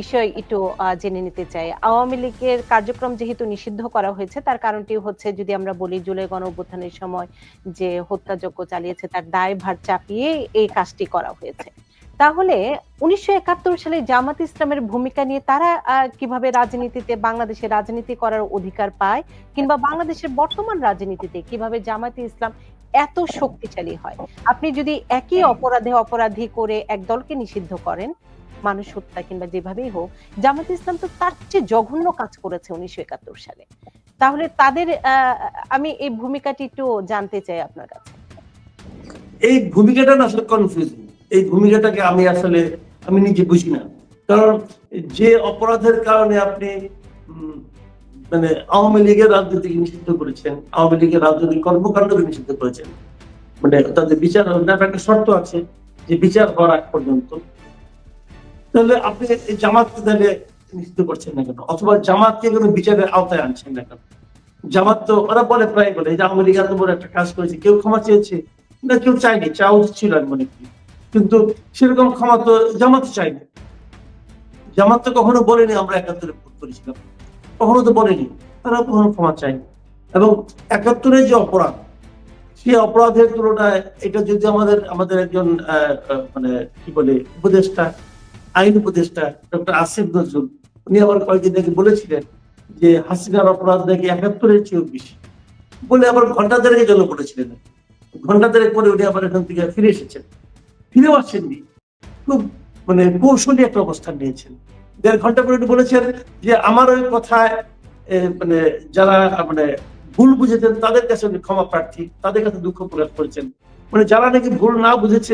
বিষয় একটু জেনে নিতে চাই। আওয়ামী লীগের কার্যক্রম যেহেতু নিষিদ্ধ করা হয়েছে, তার কারণটি হচ্ছে যদি আমরা বলি জুলাই গণ অভ্যুত্থানের সময় যে হত্যাযজ্ঞ চালিয়েছে, তার দায়ভার চাপিয়ে এই কাজটি করা হয়েছে। তাহলে উনিশশো সালে জামাত ইসলামের ভূমিকা নিয়ে তারা কীভাবে রাজনীতিতে বাংলাদেশের রাজনীতি করার অধিকার পায় কিংবা বাংলাদেশের বর্তমান রাজনীতিতে কীভাবে জামাতে ইসলাম এত শক্তিশালী হয়? আপনি যদি একই অপরাধে অপরাধী করে এক দলকে নিষিদ্ধ করেন মানুষ হত্যা কিংবা যেভাবেই হোক, জামাত ইসলাম তো তার চেয়ে জঘন্য কাজ করেছে উনিশশো একাত্তর সালে। তাহলে তাদের আমি এই ভূমিকাটি একটু জানতে চাই আপনার কাছে। এই ভূমিকাটা না আসলে কনফিউজিং এই ভূমিকাটাকে আমি আসলে, আমি নিজে বুঝি না। কারণ যে অপরাধের কারণে আপনি মানে আওয়ামী লীগের রাজনীতিকে নিষিদ্ধ করেছেন, আওয়ামী লীগের রাজনৈতিক কর্মকাণ্ডকে নিষিদ্ধ করেছেন। মানে তাদের বিচার একটা শর্ত আছে যে বিচার হওয়ার আগ পর্যন্ত তাহলে আপনি জামাতকে তাহলে নিষিদ্ধ করছেন না কেন? অথবা জামাতকে কোনো বিচারের আওতায় আনছেন না কেন? জামাত তো, ওরা বলে প্রায় বলে যে লীগ এত বড় একটা কাজ করেছে, কেউ ক্ষমা চেয়েছে? না, কেউ চায়নি, চাওয়া উচিত ছিল আমি মনে করি। কিন্তু সেরকম ক্ষমা তো জামাত চাইনি জামাত তো কখনো বলেনি, আমরা একাত্তরে ভোট করেছিলাম। কখনো তো বলেনি তারা কখনো ক্ষমা চায়নি। এবং একাত্তরের যে অপরাধ, সেই অপরাধের তুলনায় এটা যদি আমাদের আমাদের একজন মানে কি বলে, উপদেষ্টা আইন উপদেষ্টা ডক্টর আসিফ নজরুল, উনি আবার কয়েকদিন আগে বলেছিলেন যে হাসিনার অপরাধ নাকি একাত্তরের চেয়েও বেশি। বলে আবার ঘণ্টা দেড়েক জন্য বলেছিলেন। ঘণ্টা দেড়েক পরে উনি আবার এখান থেকে ফিরে এসেছেন। ফিরেও আসেননি। খুব মানে কৌশলী একটা অবস্থান নিয়েছেন। দেড় ঘণ্টা পরে উনি বলেছেন যে আমার ওই কথায় মানে যারা মানে ভুল বুঝেছেন তাদের কাছে উনি ক্ষমা প্রার্থী, তাদের কাছে দুঃখ প্রকাশ করেছেন। মানে যারা নাকি ভুল না বুঝেছে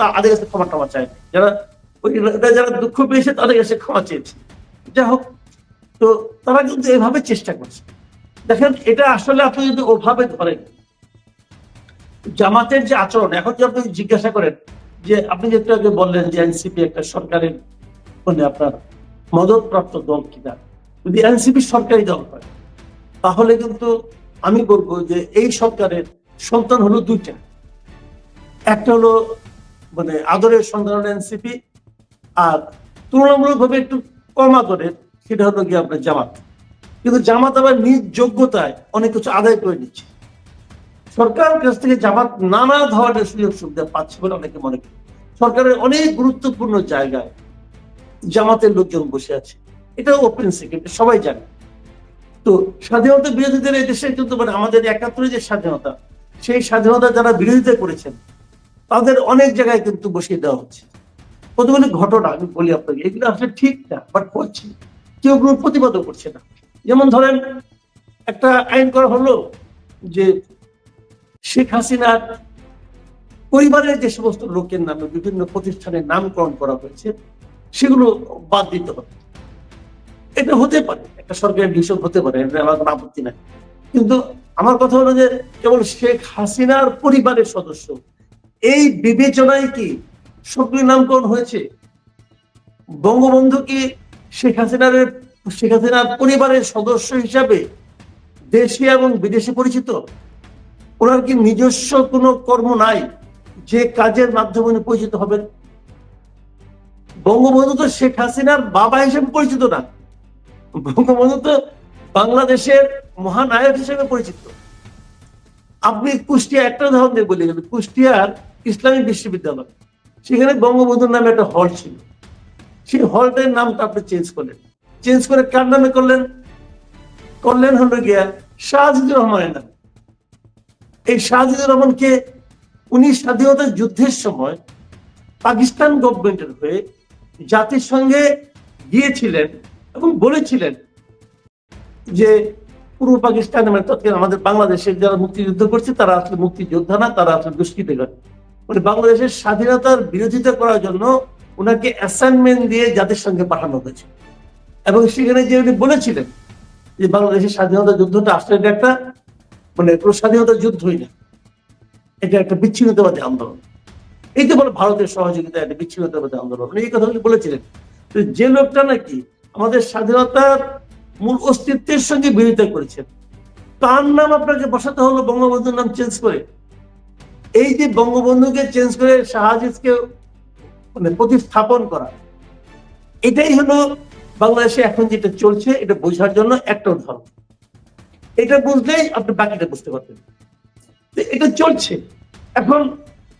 তাদের কাছে ক্ষমা টমা চায় যারা যারা দুঃখ পেয়েছে তাদের কাছে ক্ষমা চেয়েছে। যা হোক, তো তারা কিন্তু এভাবে চেষ্টা করছে। দেখেন, এটা আসলে আপনি যদি ওভাবে ধরেন, জামাতের যে আচরণ, এখন যে আপনি জিজ্ঞাসা করেন, যে আপনি যেটা আগে বললেন যে এনসিপি একটা সরকারের মানে আপনার মদতপ্রাপ্ত দল কিনা, যদি এনসিপি সরকারি দল হয়, তাহলে কিন্তু আমি বলব যে এই সরকারের সন্তান হলো দুইটা। একটা হলো মানে আদরের সন্তান হলো এনসিপি আর তুলনামূলকভাবে একটু কম আদরের, সেটা হলো গিয়ে আপনার জামাত। কিন্তু জামাত আবার নিজ যোগ্যতায় অনেক কিছু আদায় করে নিচ্ছে। সরকার কাছ থেকে জামাত নানা ধরনের সুযোগ সুবিধা পাচ্ছে বলে অনেকে মনে করে সরকারের অনেক গুরুত্বপূর্ণ জায়গায় জামাতের লোকজন বসে আছে। এটা ওপেন সিক্রেট সবাই জানে। তো স্বাধীনতা বিরোধীদের এই দেশে কিন্তু মানে আমাদের একাত্তরের যে স্বাধীনতা, সেই স্বাধীনতা যারা বিরোধিতা করেছেন, তাদের অনেক জায়গায় কিন্তু বসিয়ে দেওয়া হচ্ছে। কতগুলি ঘটনা, আমি বলি আপনাকে, এগুলো আসলে ঠিক না বাট করছে। কেউ কোনো প্রতিবাদও করছে না। যেমন ধরেন, একটা আইন করা হলো যে শেখ হাসিনার পরিবারের যে সমস্ত লোকের নামে বিভিন্ন প্রতিষ্ঠানের নামকরণ করা হয়েছে, সেগুলো বাদ দিতে হবে। এটা হতে পারে, একটা সরকারের ডিসিশন হতে পারে, এটা আমার কোনো আপত্তি নাই। কিন্তু আমার কথা হলো যে, কেবল শেখ হাসিনার পরিবারের সদস্য, এই বিবেচনায় কি সক্রিয় নামকরণ হয়েছে। বঙ্গবন্ধু কি শেখ হাসিনার শেখ হাসিনার পরিবারের সদস্য হিসাবে দেশে এবং বিদেশে পরিচিত। ওনার কি নিজস্ব কোনো কর্ম নাই যে কাজের মাধ্যমে উনি পরিচিত হবেন? বঙ্গবন্ধু তো শেখ হাসিনার বাবা হিসেবে পরিচিত না। বঙ্গবন্ধু তো বাংলাদেশের মহানায়ক হিসেবে পরিচিত। আপনি কুষ্টিয়া একটা দিয়ে বলে, কুষ্টিয়ার ইসলামী বিশ্ববিদ্যালয়। সেখানে বঙ্গবন্ধুর নামে একটা হল ছিল। সেই হলটার নামটা আপনি চেঞ্জ করলেন। চেঞ্জ করে কার নামে করলেন? করলেন হলো গিয়া শাহজিদুর রহমানের নামে। এই শাহজিদুর রহমানকে উনি স্বাধীনতা যুদ্ধের সময় পাকিস্তান গভর্নমেন্টের হয়ে জাতিসংঘে গিয়েছিলেন এবং বলেছিলেন যে, পূর্ব পাকিস্তান মানে তৎকালীন আমাদের বাংলাদেশের যারা মুক্তিযুদ্ধ করছে, তারা আসলে মুক্তিযোদ্ধা না, তারা আসলে দুষ্কৃতিকার। মানে বাংলাদেশের স্বাধীনতার বিরোধিতা করার জন্য ওনাকে অ্যাসাইনমেন্ট দিয়ে জাতিসংঘে পাঠানো হয়েছে। এবং সেখানে যে উনি বলেছিলেন যে বাংলাদেশের স্বাধীনতা যুদ্ধটা আসলে এটা একটা মানে কোনো স্বাধীনতা যুদ্ধই না। এটা একটা বিচ্ছিন্নতাবাদী আন্দোলন। এই তো বলে ভারতের সহযোগিতা একটা বিচ্ছিন্নতাবাদী আন্দোলন এই কথাগুলি বলেছিলেন যে লোকটা নাকি আমাদের স্বাধীনতার মূল অস্তিত্বের সঙ্গে বিরোধিতা করেছেন তার নাম আপনাকে বসাতে হলো বঙ্গবন্ধুর নাম চেঞ্জ করে। এই যে বঙ্গবন্ধুকে চেঞ্জ করে শাহজিদকে মানে প্রতিস্থাপন করা, এটাই হলো বাংলাদেশে এখন যেটা চলছে, এটা বোঝার জন্য একটা উদাহরণ। এটা বুঝলেই আপনি বাকিটা বুঝতে পারবেন। এটা চলছে। এখন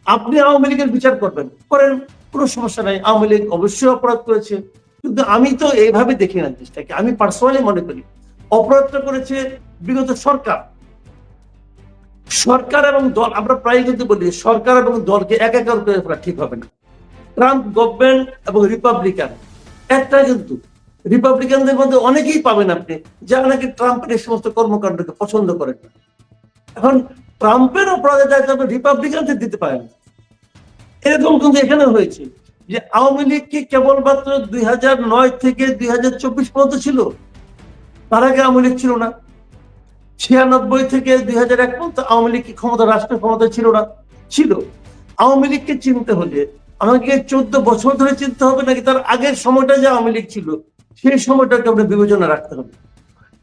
আপনি আওয়ামী লীগের বিচার করবেন, করেন, কোনো সমস্যা নাই। আওয়ামী লীগ অবশ্যই অপরাধ করেছে। কিন্তু আমি তো এইভাবে দেখি না জিনিসটাকে। আমি পার্সোনালি মনে করি, অপরাধটা করেছে বিগত সরকার। সরকার এবং দল, আমরা প্রায় কিন্তু বলি, সরকার এবং দলকে এক করে ফেলা ঠিক হবে না। ট্রাম্প গভর্নমেন্ট এবং রিপাবলিকান একটা কিন্তু। রিপাবলিকানদের মধ্যে অনেকেই পাবেন আপনি, যারা নাকি ট্রাম্পের এই সমস্ত কর্মকাণ্ডকে পছন্দ করেন এখন ট্রাম্পের অপরাধের দায়িত্ব আপনি রিপাবলিকানদের দিতে পারেন। এরকম কিন্তু এখানে হয়েছে যে আওয়ামী লীগ কি কেবলমাত্র দুই নয় থেকে দুই হাজার চব্বিশ পর্যন্ত ছিল? তার আগে আওয়ামী লীগ ছিল না। ছিয়ানব্বই থেকে দুই হাজার এক পর্যন্ত আওয়ামী লীগ ক্ষমতা রাষ্ট্র ক্ষমতা ছিল না? ছিল। আওয়ামী লীগকে চিনতে হলে আমাকে চোদ্দ বছর ধরে চিনতে হবে নাকি তার আগের সময়টা যে আওয়ামী লীগ ছিল, সেই সময়টাকে আমরা বিবেচনা রাখতে হবে।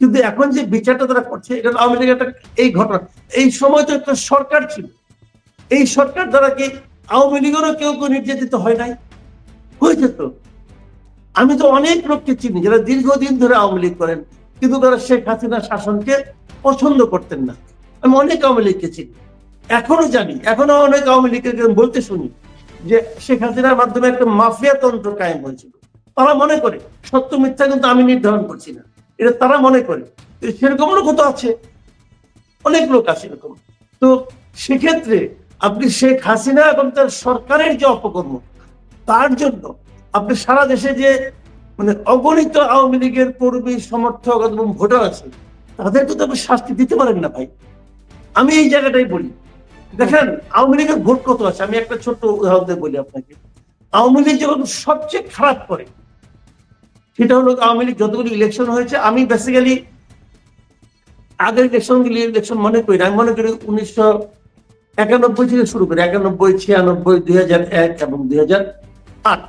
কিন্তু এখন যে বিচারটা তারা করছে, এটা আওয়ামী লীগের একটা, এই ঘটনা, এই সময় তো একটা সরকার ছিল। এই সরকার দ্বারা কি আওয়ামী লীগেরও কেউ কেউ নির্যাতিত হয় নাই? হয়েছে তো। আমি তো অনেক লোককে চিনি যারা দীর্ঘদিন ধরে আওয়ামী লীগ করেন। কিন্তু তারা শেখ হাসিনা শাসনকে পছন্দ করতেন না। আমি অনেক আওয়ামী লীগকে চিনি। এখনও জানি, এখনও অনেক আওয়ামী লীগকে বলতে শুনি যে শেখ হাসিনার মাধ্যমে একটা মাফিয়া তন্ত্র কায়েম হয়েছিল। তারা মনে করে, সত্য মিথ্যা কিন্তু আমি নির্ধারণ করছি না। এটা তারা মনে করে। সেরকম তো আছে। অনেক লোক আছে এরকম। তো সেক্ষেত্রে আপনি শেখ হাসিনা এবং তার সরকারের যে অপকর্ম, তার জন্য আপনি সারা দেশে যে মানে অগণিত আওয়ামী লীগের কর্মী, সমর্থক এবং ভোটার আছে তাদেরকে তো আপনি শাস্তি দিতে পারেন না ভাই। আমি এই জায়গাটাই বলি। দেখেন, আওয়ামী লীগের ভোট কত আছে? আমি একটা ছোট্ট উদাহরণ দিয়ে বলি আপনাকে। আওয়ামী লীগ যখন সবচেয়ে খারাপ করে, সেটা হলো আওয়ামী লীগ যতগুলি ইলেকশন হয়েছে, আমি বেসিক্যালি আগের ইলেকশন ইলেকশন মনে করি। আমি মনে করি উনিশশো একানব্বই থেকে শুরু করি একানব্বই, ছিয়ানব্বই, দুই হাজার এক এবং দুই হাজার আট।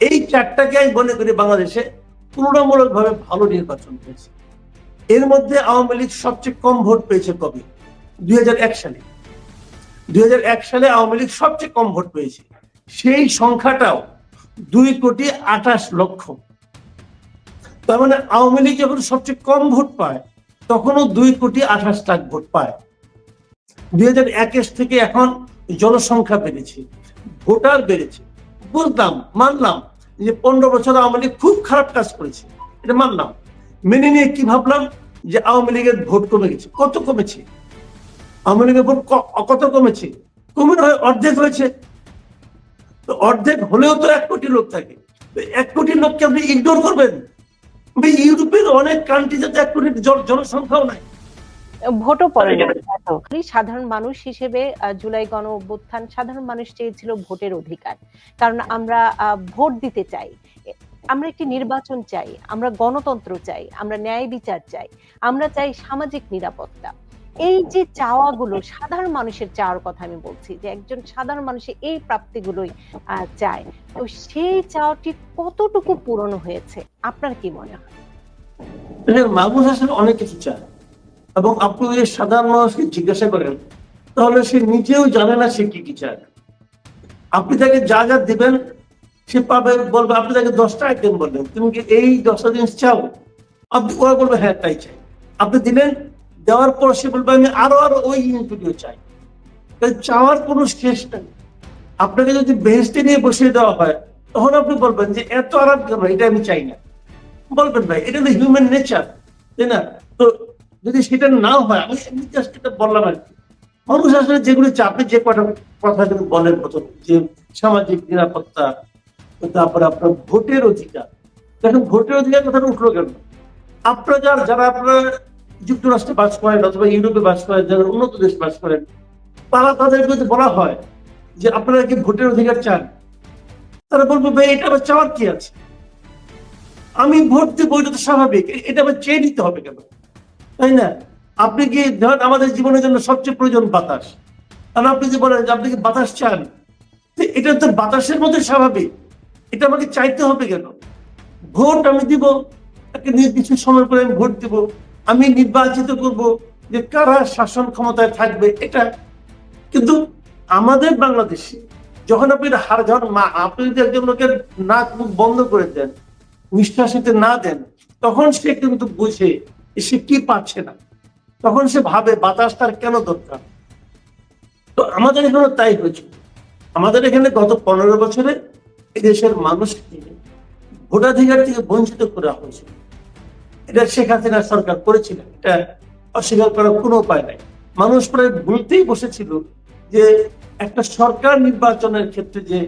এই চারটাকে আমি মনে করি বাংলাদেশে তুলনামূলক ভাবে ভালো নির্বাচন হয়েছে। এর মধ্যে আওয়ামী লীগ সবচেয়ে কম ভোট পেয়েছে কবে? দুই হাজার এক সালে। দুই হাজার এক সালে আওয়ামী লীগ সবচেয়ে কম ভোট পেয়েছে। সেই সংখ্যাটাও দুই কোটি আঠাশ লক্ষ। তার মানে আওয়ামী লীগ যখন সবচেয়ে কম ভোট পায়, তখনও দুই কোটি আঠাশ লাখ ভোট পায়। দুই হাজার থেকে এখন জনসংখ্যা বেড়েছে, ভোটার বেড়েছে। বুঝলাম, মানলাম যে পনেরো বছর আওয়ামী লীগ খুব খারাপ কাজ করেছে। এটা মানলাম। মেনে নিয়ে কি ভাবলাম যে আওয়ামী লীগের ভোট কমে গেছে? কত কমেছে? আওয়ামী লীগের ভোট কত কমেছে? কমে হয় অর্ধেক হয়েছে। তো অর্ধেক হলেও তো এক কোটি লোক থাকে। এক কোটি লোককে আপনি ইগনোর করবেন? ইউরোপের অনেক কান্ট্রিতে তো এক কোটি জনসংখ্যাও নাই। ভোটও পড়ে না সাধারণ মানুষ হিসেবে জুলাই গণ অভ্যুত্থান সাধারণ মানুষ চেয়েছিল ভোটের অধিকার। কারণ আমরা আহ, ভোট দিতে চাই। আমরা একটি নির্বাচন চাই আমরা গণতন্ত্র চাই আমরা ন্যায় বিচার চাই আমরা চাই সামাজিক নিরাপত্তা। এই যে চাওয়াগুলো সাধারণ মানুষের চাওয়ার কথা আমি বলছি যে একজন সাধারণ মানুষের এই প্রাপ্তিগুলোই আহ, চায় তো সেই চাওয়াটি কতটুকু পূরণ হয়েছে? আপনার কি মনে হয়? মাহমুদ হাসান অনেক কিছু চায়। এবং আপনি যদি সাধারণ মানুষকে জিজ্ঞাসা করেন, তাহলে সে নিজেও জানে না সে কি কি চায়। আপনি তাকে যা যা দিবেন, সে পাবে, বলবে, আপনি তাকে দশটা আইটেম বললেন? তুমি কি এই দশটা জিনিস চাও? আপনি ওরা বলবে হ্যাঁ তাই চাই। আপনি দিলেন, দেওয়ার পর সে বলবে, আমি আরও আরও ওই জিনিসগুলিও চাই। চাওয়ার কোনো শেষ নেই। আপনাকে যদি বেহেস্টে নিয়ে বসিয়ে দেওয়া হয়, তখন আপনি বলবেন যে, এত আরাম কেন? এটা আমি চাই না। বলবেন, ভাই, এটা হলো হিউম্যান নেচার তাই না? তো যদি সেটা না হয়, আমি এমনি জাস্ট এটা বললাম আর কি। মানুষ আসলে যেগুলো আপনি যে কটা কথা যেন বলেন প্রথম, যে সামাজিক নিরাপত্তা, তারপরে আপনার ভোটের অধিকার। দেখেন, ভোটের অধিকার কথাটা উঠল কেন? আপনারা যারা যারা আপনারা যুক্তরাষ্ট্রে বাস করেন অথবা ইউরোপে বাস করেন, যারা উন্নত দেশ বাস করেন, তারা তাদের যদি বলা হয় যে আপনারা কি ভোটের অধিকার চান, তারা বলবে, ভাই, এটা আবার চাওয়ার কি আছে? আমি ভোট দিব, এটা তো স্বাভাবিক। এটা আবার চেয়ে নিতে হবে কেন? তাই না? আপনি কি ধরেন আমাদের জীবনের জন্য সবচেয়ে প্রয়োজন বাতাস? কারণ আপনি যে বলেন আপনি কি বাতাস চান? এটা তো বাতাসের মধ্যে স্বাভাবিক। এটা আমাকে চাইতে হবে কেন? ভোট আমি দিব নির্দিষ্ট সময় করে আমি ভোট দিব। আমি নির্বাচিত করব যে কারা শাসন ক্ষমতায় থাকবে এটা। কিন্তু আমাদের বাংলাদেশে যখন আপনি হার যখন মা- আপনি যদি একজন লোকের নাক মুখ বন্ধ করে দেন নিঃশ্বাস না দেন, তখন সে কিন্তু বুঝে সে কি পাচ্ছে না? তখন সে ভাবে বাতাস তার কেন দরকার? তো আমাদের এখানে তাই হয়েছে। আমাদের এখানে গত পনেরো বছরে দেশের মানুষকে ভোটাধিকার থেকে বঞ্চিত করা হয়েছে। এটা শেখ হাসিনা সরকার করেছিলেন এটা অস্বীকার করার কোনো উপায় নাই। মানুষ প্রায় ভুলতেই বসেছিল যে একটা সরকার নির্বাচনের ক্ষেত্রে যে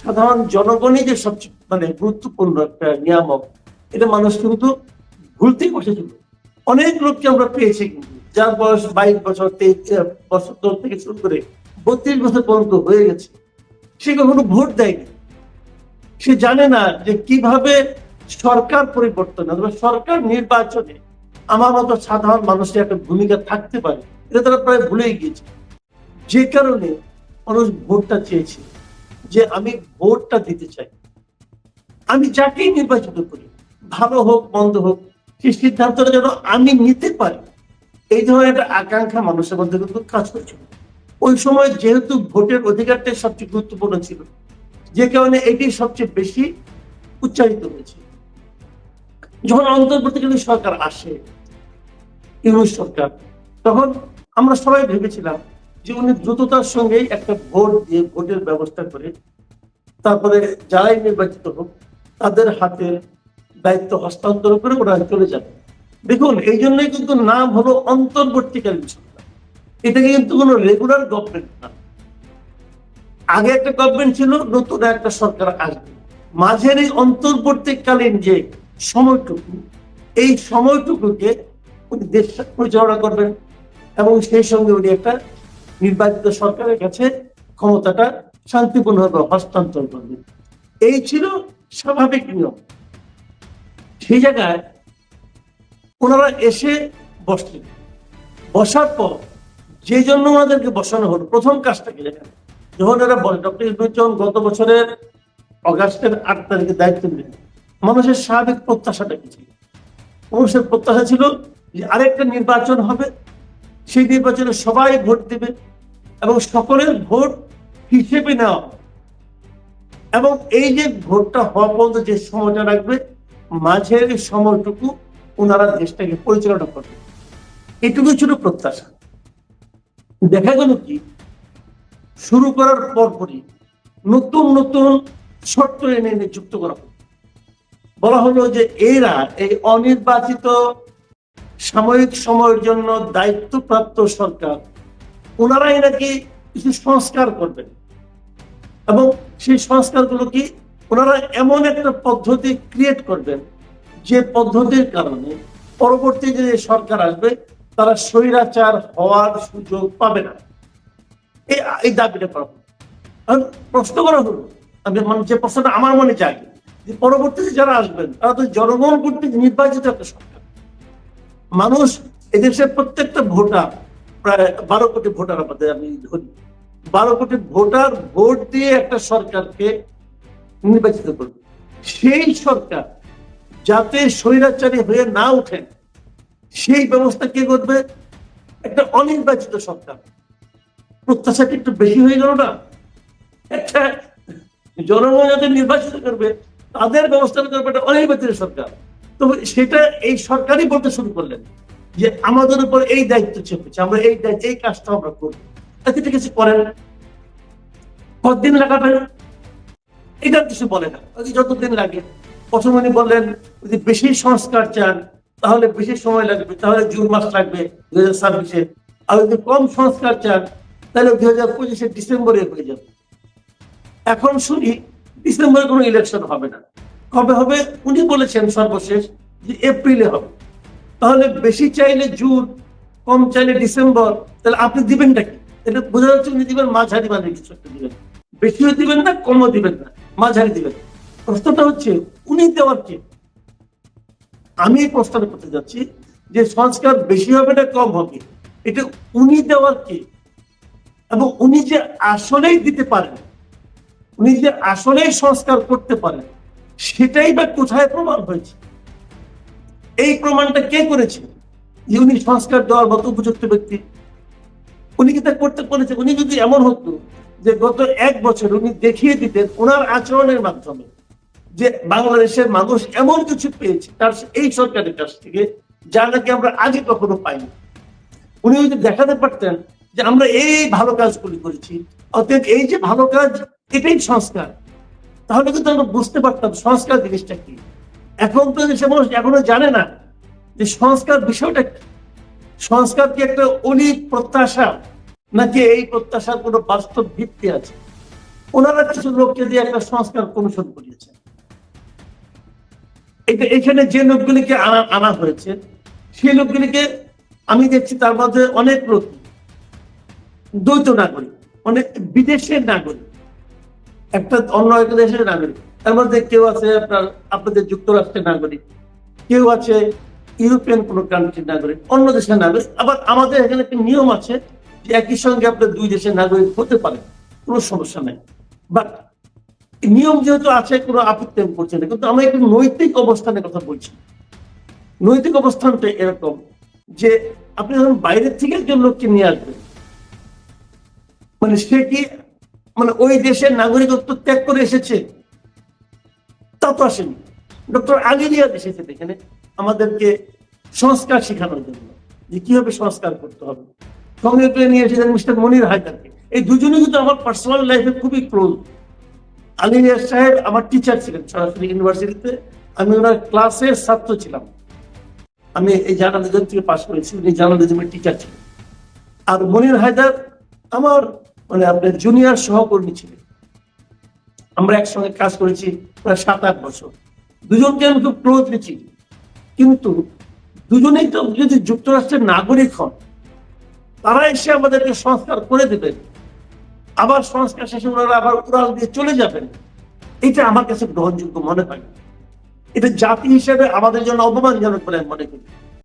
সাধারণ জনগণই যে সবচেয়ে মানে গুরুত্বপূর্ণ একটা নিয়ামক, এটা মানুষ কিন্তু ভুলতেই বসেছিল। অনেক লোককে আমরা পেয়েছি, যার বয়স বাইশ বছর, তেইশ বছর থেকে শুরু করে বত্রিশ বছর পর্যন্ত হয়ে গেছে। সে কখনো ভোট দেয়নি। সে জানে না যে কীভাবে সরকার পরিবর্তন, অথবা সরকার নির্বাচনে আমার মতো সাধারণ মানুষের একটা ভূমিকা থাকতে পারে। এটা তারা প্রায় ভুলেই গিয়েছে। যে কারণে মানুষ ভোটটা চেয়েছে যে আমি ভোটটা দিতে চাই। আমি যাকেই নির্বাচিত করি, ভালো হোক, মন্দ হোক সেই সিদ্ধান্তটা যেন আমি নিতে পারি। এই ধরনের একটা আকাঙ্ক্ষা মানুষের মধ্যে কিন্তু কাজ করছিল ওই সময় যেহেতু ভোটের অধিকারটাই সবচেয়ে গুরুত্বপূর্ণ ছিল, যে কারণে এটি সবচেয়ে বেশি উচ্চারিত হয়েছে। যখন অন্তর্বর্তীকালীন সরকার আসে, ইউনুস সরকার, তখন আমরা সবাই ভেবেছিলাম যে উনি দ্রুততার সঙ্গেই একটা ভোট দিয়ে ভোটের ব্যবস্থা করে, তারপরে যারাই নির্বাচিত হোক, তাদের হাতে দায়িত্ব হস্তান্তর করে ওরা চলে যাবে। দেখুন, এই জন্যই কিন্তু নাম হলো অন্তর্বর্তীকালীন সরকার। এটাকে কিন্তু কোনো রেগুলার গভর্নমেন্ট না। আগে একটা গভর্নমেন্ট ছিল, নতুন একটা সরকার আসবে। মাঝের এই অন্তর্বর্তীকালীন যে সময়টুকু, এই সময়টুকুকে উনি দেশ পরিচালনা করবেন এবং সেই সঙ্গে উনি একটা নির্বাচিত সরকারের কাছে ক্ষমতাটা শান্তিপূর্ণভাবে হস্তান্তর করবেন। এই ছিল স্বাভাবিক নিয়ম। সেই জায়গায় ওনারা এসে বসলেন। বসার পর যে জন্য ওনাদেরকে বসানো হলো, প্রথম কাজটা কি দেখেন যখন এরা বলে, ডক্টর যখন গত বছরের অগাস্টের আট তারিখে দায়িত্ব নিলেন। মানুষের স্বাভাবিক প্রত্যাশাটা কি ছিল? মানুষের প্রত্যাশা ছিল যে আরেকটা নির্বাচন হবে। সেই নির্বাচনে সবাই ভোট দেবে এবং সকলের ভোট হিসেবে নেওয়া। এবং এই যে ভোটটা হওয়া পর্যন্ত যে সময়টা রাখবে মাঝের সময়টুকু ওনারা দেশটাকে পরিচালনা করবে এটুকু ছিল প্রত্যাশা। দেখা গেল কি, শুরু করার পরপরই নতুন নতুন শর্ত এনে এনে যুক্ত করা হলো। বলা হলো যে এরা এই অনির্বাচিত সাময়িক সময়ের জন্য দায়িত্বপ্রাপ্ত সরকার, ওনারাই নাকি কিছু সংস্কার করবেন। এবং সেই সংস্কারগুলো কি ওনারা এমন একটা পদ্ধতি ক্রিয়েট করবেন যে পদ্ধতির কারণে পরবর্তী যে সরকার আসবে, তারা স্বৈরাচার হওয়ার সুযোগ পাবে না। এই দাবিটা করা হলো। প্রশ্ন করা হলো, আমি মানে যে প্রশ্নটা আমার মনে জাগে যে পরবর্তীতে যারা আসবেন, তারা তো জনগণ কর্তৃক নির্বাচিত একটা সরকার। মানুষ এদেশের প্রত্যেকটা ভোটার, প্রায় বারো কোটি ভোটার আমাদের আমি ধরি। বারো কোটি ভোটার ভোট দিয়ে একটা সরকারকে নির্বাচিত করবে সেই সরকার যাতে স্বৈরাচারী হয়ে না ওঠেন, সেই ব্যবস্থা কে করবে? একটা অনির্বাচিত সরকার। প্রত্যাশা কি একটু বেশি হয়ে গেল না? একটা জনগণ যাতে নির্বাচিত করবে, তাদের ব্যবস্থা করবে, একটা অনির্বাচিত সরকার। তো সেটা এই সরকারই বলতে শুরু করলেন যে আমাদের উপর এই দায়িত্ব চেপেছে আমরা এই দায়িত্ব, এই কাজটা আমরা করব। ঠিক আছে করেন? কতদিন লাগাবেন? এটা কিছু বলে না। ওই যতদিন লাগে। প্রথমে উনি বললেন যদি বেশি সংস্কার চান, তাহলে বেশি সময় লাগবে, তাহলে জুন মাস লাগবে দুই হাজার ছাব্বিশে। আর যদি কম সংস্কার চান, তাহলে দুই হাজার পঁচিশে ডিসেম্বরে হয়ে যাবে। এখন শুনি, ডিসেম্বরে কোনো ইলেকশন হবে না। কবে হবে? উনি বলেছেন সর্বশেষ যে এপ্রিলে হবে। তাহলে বেশি চাইলে জুন, কম চাইলে ডিসেম্বর, তাহলে আপনি দিবেনটা কি? এটা বোঝা যাচ্ছে উনি দিবেন মাঝারি মানে কিছু একটা দিবেন। বেশিও দিবেন না, কমও দিবেন না। মাঝারি দিবেন। প্রশ্নটা হচ্ছে, উনি দেওয়ার কি? আমি এই প্রশ্নটা করতে যাচ্ছি যে সংস্কার বেশি হবে না কম হবে? এটা উনি দেওয়ার কি? এবং উনি যে আসলেই দিতে পারেন, উনি যে আসলেই সংস্কার করতে পারেন, সেটাই বা কোথায় প্রমাণ হয়েছে? এই প্রমাণটা কে করেছে? যে উনি সংস্কার দেওয়ার মতো উপযুক্ত ব্যক্তি। উনি কি তা করতে পেরেছে উনি যদি এমন হতো যে গত এক বছর উনি দেখিয়ে দিতেন ওনার আচরণের মাধ্যমে যে বাংলাদেশের মানুষ এমন কিছু পেয়েছে, তার এই সরকারের কাছ থেকে, যা নাকি আমরা আগে কখনো পাইনি। উনি যদি দেখাতে পারতেন যে আমরা এই ভালো কাজগুলি করেছি, অতএব এই যে ভালো কাজ, এটাই সংস্কার। তাহলে কিন্তু আমরা বুঝতে পারতাম সংস্কার জিনিসটা কি। এখন তো দেশের মানুষ এখনও জানে না যে সংস্কার বিষয়টা কি। সংস্কার কি একটা অলিক প্রত্যাশা নাকি এই প্রত্যাশার কোনো বাস্তব ভিত্তি আছে? ওনারা কিছু লোককে দিয়ে একটা সংস্কার কমিশন করিয়েছে এটা এখানে যে লোকগুলিকে আনা আনা হয়েছে, সেই লোকগুলিকে আমি দেখছি তার মধ্যে অনেক লোক, দ্বৈত নাগরিক, অনেক বিদেশের নাগরিক, একটা অন্য একটা দেশের নাগরিক। তার মধ্যে কেউ আছে আপনার, আপনাদের যুক্তরাষ্ট্রের নাগরিক, কেউ আছে ইউরোপিয়ান কোন কান্ট্রির নাগরিক, অন্য দেশের নাগরিক। আবার আমাদের এখানে একটা নিয়ম আছে একই সঙ্গে আপনার দুই দেশের নাগরিক হতে পারে, কোনো সমস্যা নেই। বাট নিয়ম যেহেতু আছে, কোনো আপত্তি আমি করছি না। কিন্তু আমরা একটু নৈতিক অবস্থানের কথা বলছি। নৈতিক অবস্থানটা এরকম যে আপনি যখন বাইরের থেকে একজন লোককে নিয়ে আসবেন মানে সে কি মানে ওই দেশের নাগরিকত্ব ত্যাগ করে এসেছে? তা তো আসেনি। ডক্টর আগেরিয়া এসেছে এখানে আমাদেরকে সংস্কার শেখানোর জন্য যে কীভাবে সংস্কার করতে হবে। সঙ্গে করে নিয়ে এসেছেন মিস্টার মনির হায়দারকে। এই দুজনে কিন্তু আমার পার্সোনাল লাইফে খুবই ক্লোজ আলিয়া সাহেব আমার টিচার ছিলেন সরাসরি ইউনিভার্সিটিতে আমি ওনার ক্লাসের ছাত্র ছিলাম। আমি এই জার্নালিজম থেকে পাশ করেছি, উনি জার্নালিজমের টিচার ছিলেন। আর মনির হায়দার আমার মানে আপনার জুনিয়র সহকর্মী ছিলেন। আমরা একসঙ্গে কাজ করেছি প্রায় সাত আট বছর। দুজনকে আমি খুব ক্লোজলি চিনি। কিন্তু দুজনেই তো যদি যুক্তরাষ্ট্রের নাগরিক হন তারা এসে আমাদেরকে সংস্কার করে দেবেন আবার সংস্কার শেষে ওনারা আবার উড়াল দিয়ে চলে যাবেন। এটা আমার কাছে গ্রহণযোগ্য মনে হয়। এটা জাতি হিসেবে আমাদের জন্য অপমানজনক বলে মনে করি।